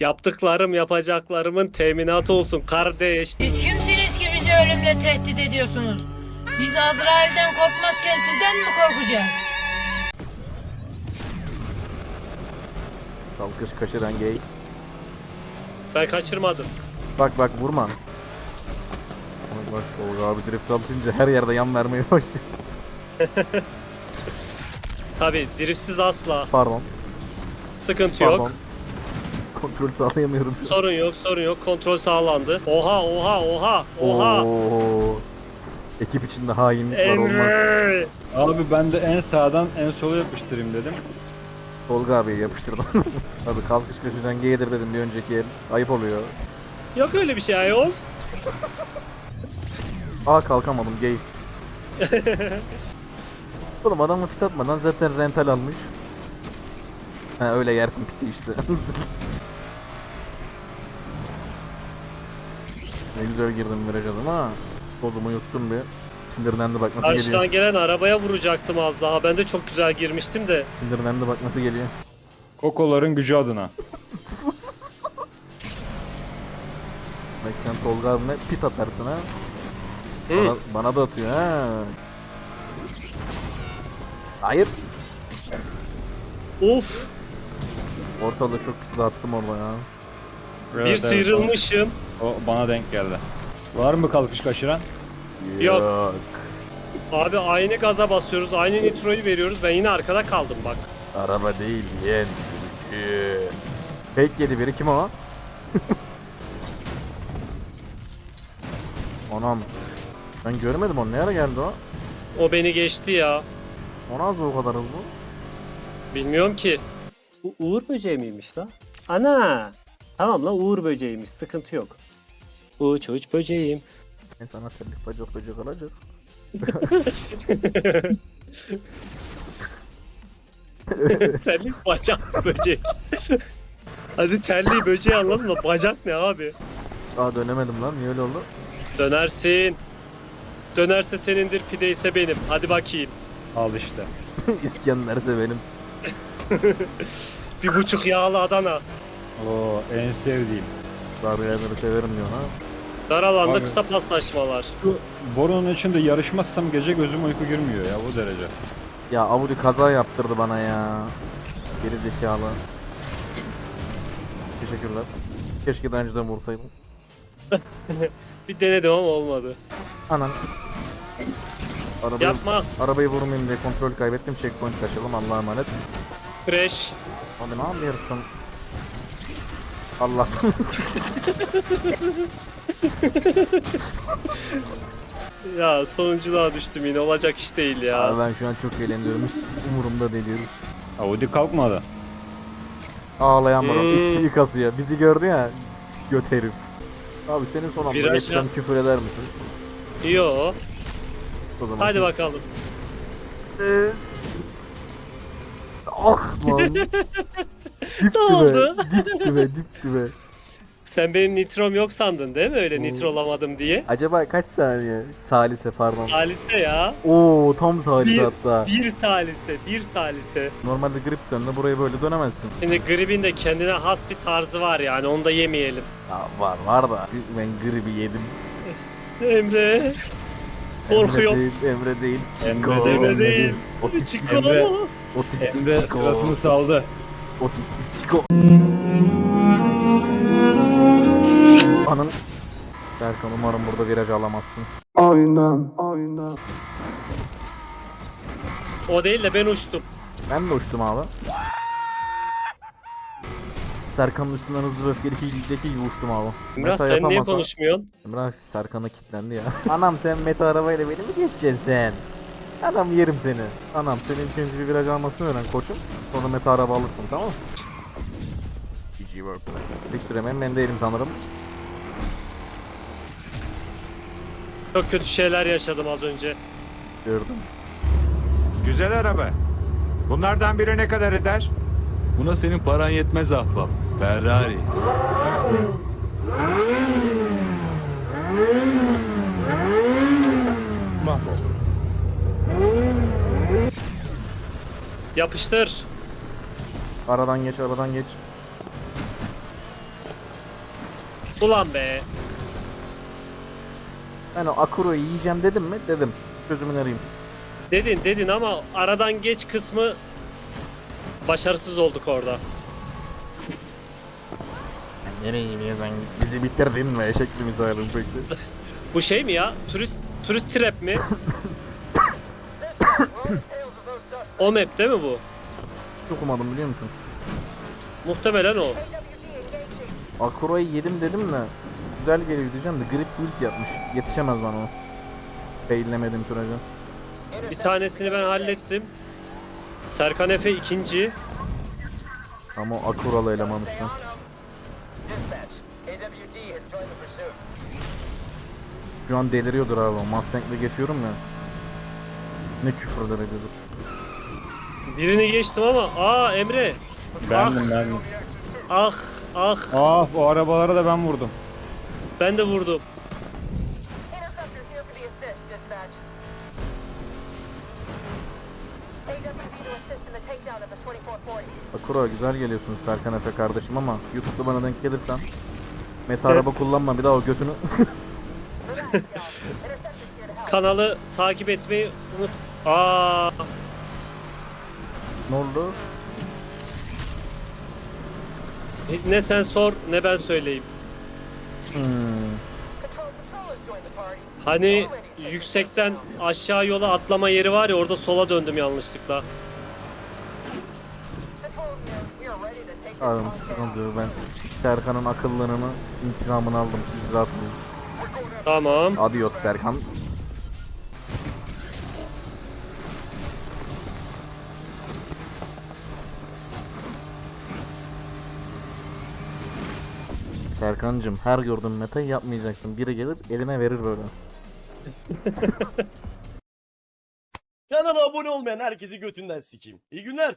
Yaptıklarım yapacaklarımın teminatı olsun kardeş. Siz kimsiniz ki bizi ölümle tehdit ediyorsunuz? Biz Azrail'den korkmazken sizden mi korkacağız? Kalkış kaşıran gay. Ben kaçırmadım. Bak bak vurma. Bak bak Tolga abi drift atınca her yerde yan vermeye başlıyor. Tabi driftsiz asla. Pardon. Sıkıntı Pardon. yok. Kontrol sağlayamıyorum. Sorun yok sorun yok. Kontrol sağlandı. Oha oha oha oha. Oo. Ekip içinde hainlik var olmaz. Emre. Abi ben de en sağdan en sola yapıştırayım dedim. Tolga abiye yapıştırdım. Abi kalkış kaşıran gaydir dedim bir önceki el. Ayıp oluyor. Yok öyle bir şey ayol. Aa kalkamadım gay. Oğlum adamı fit atmadan zaten rental almış. Ha öyle yersin piti işte. Ne güzel girdim viraja ama tozumu yuttum bir. Sinirlendi bak nasıl Karşıdan geliyor. gelen arabaya vuracaktım az daha. Ben de çok güzel girmiştim de. Sinirlendi bak nasıl geliyor. Kokoların gücü adına. Bak sen Tolga abime pit atarsın ha. Hı. Bana, bana da atıyor ha. Hayır. Uf. Ortalığı çok pis dağıttım orada ya. Bir Evet, evet, sıyrılmışım. O, o bana denk geldi. Var mı kalkış kaçıran? Yok. Abi aynı gaza basıyoruz. Aynı nitroyu veriyoruz. Ben yine arkada kaldım bak. Araba değil yeğen. sürücü. Fake yedi biri kim o? Anam. Ben görmedim onu. Ne ara geldi o? O beni geçti ya. O nasıl o kadar hızlı? Bilmiyorum ki. Bu Uğur böceği miymiş la? Ana. Tamam la Uğur böceğiymiş. Sıkıntı yok. Uç uç böceğim. Ben sana terlik bacak bacak alacak. Terlik bacak böcek. Hadi terliği böceği anladın mı? Bacak ne abi? Aa dönemedim lan. Niye öyle oldu? Dönersin. Dönerse senindir pide ise benim. Hadi bakayım. Al işte. İskenderse benim. Bir buçuk yağlı Adana. Oo en sevdiğim. Darbeyenleri severim diyor ha. Dar alanda Abi. kısa paslaşmalar. Şu borunun içinde yarışmazsam gece gözüm uyku girmiyor ya bu derece. Ya Audi kaza yaptırdı bana ya. Geri zekalı. Teşekkürler. Keşke daha önceden vursaydım. Bir denedim ama olmadı. Anan. Arabayı, Yapma. arabayı vurmayayım diye kontrol kaybettim. Checkpoint kaçalım Allah'a emanet. Crash. Abi ne yapıyorsun? Allah. Ya sonunculuğa düştüm yine. Olacak iş değil ya. Abi ben şu an çok eğleniyorum. Umurumda değil. diyoruz. Audi kalkmadı. Ağlayan bana. Hmm. XP kasıyor. Bizi gördü ya. Göt herif. Abi senin son anda Viraj geçsem küfür eder misin? Yo. O zaman Hadi bakalım. Ee, Ah lan. dip Ne dibe, oldu? dip dibe, dip dibe. Sen benim nitrom yok sandın değil mi? Öyle Oo. nitrolamadım diye. Acaba kaç saniye? Salise pardon. Salise ya. Oo tam salise Bir, hatta. bir salise, bir salise. Normalde grip dönme burayı böyle dönemezsin. Şimdi gribin de kendine has bir tarzı var yani onu da yemeyelim. Ya var var da. Ben gribi yedim. Emre. Korkuyorum. Emre değil, Emre değil. Emre Chico. değil, Emre değil. Otistik, Chico. Emre. otistik Emre Chico. sırasını saldı. Otistik Chico. Anın. Serkan umarım burada viraj alamazsın. O değil de ben uçtum. Ben de uçtum abi. Serkan'ın üstünden hızlı ve öfkeli hildeki gibi uçtum abi. Emrah Meta sen niye yapamasa- konuşmuyorsun? Emrah Serkan'a kilitlendi ya. Anam sen meta arabayla beni mi geçeceksin sen? Anam yerim seni. Anam senin ilk önce bir viraj almasını öğren koçum. Sonra meta araba alırsın tamam mı? GG work. Tek süremeyen ben değilim sanırım. Çok kötü şeyler yaşadım az önce. Gördüm. Güzel araba. Bunlardan biri ne kadar eder? Buna senin paran yetmez ahbap. Ferrari. Yapıştır. Aradan geç aradan geç. Ulan be. Ben o Akuro'yu yiyeceğim dedim mi? Dedim. Sözümün arayayım. Dedin dedin ama aradan geç kısmı başarısız olduk orada. Nereye gidiyorsun? Bizi bitirdin mi? Eşekli misalim peki. Bu şey mi ya? Turist turist trap mi? o map değil mi bu? Çok okumadım biliyor musun? Muhtemelen o. Akuro'yu yedim dedim de güzel geliyor diyeceğim de grip build yapmış. Yetişemez bana o. Faillemedim sürece. Bir tanesini ben hallettim. Serkan Efe ikinci. Ama o Akuro'lu eleman işte. Şu an deliriyordur abi. Mustang'le geçiyorum ya. Ne küfürler ediyordur. Birini geçtim ama aa Emre. Bendim bendim. Ah ah Ah o arabalara da ben vurdum. ben de vurdum. Interceptor here for the assist, dispatch. AWD to assist in the takedown of the 2440. Akuro güzel geliyorsun Serkan Efe kardeşim ama YouTube'da bana denk gelirsen Meta araba kullanma bir daha o götünü Relax, y'all. Interceptor's here to help. Kanalı takip etmeyi unut. Aa Ne oldu? ne sen sor ne ben söyleyeyim. Hmm. Hani yüksekten aşağı yola atlama yeri var ya orada sola döndüm yanlışlıkla. Abi sıkıntı yok ben Serkan'ın akıllılığını intikamını aldım siz rahat olun. Tamam. Adios Serkan. Serkancım her gördüğün metayı yapmayacaksın. Biri gelir eline verir böyle. Kanala abone olmayan herkesi götünden sikeyim. İyi günler.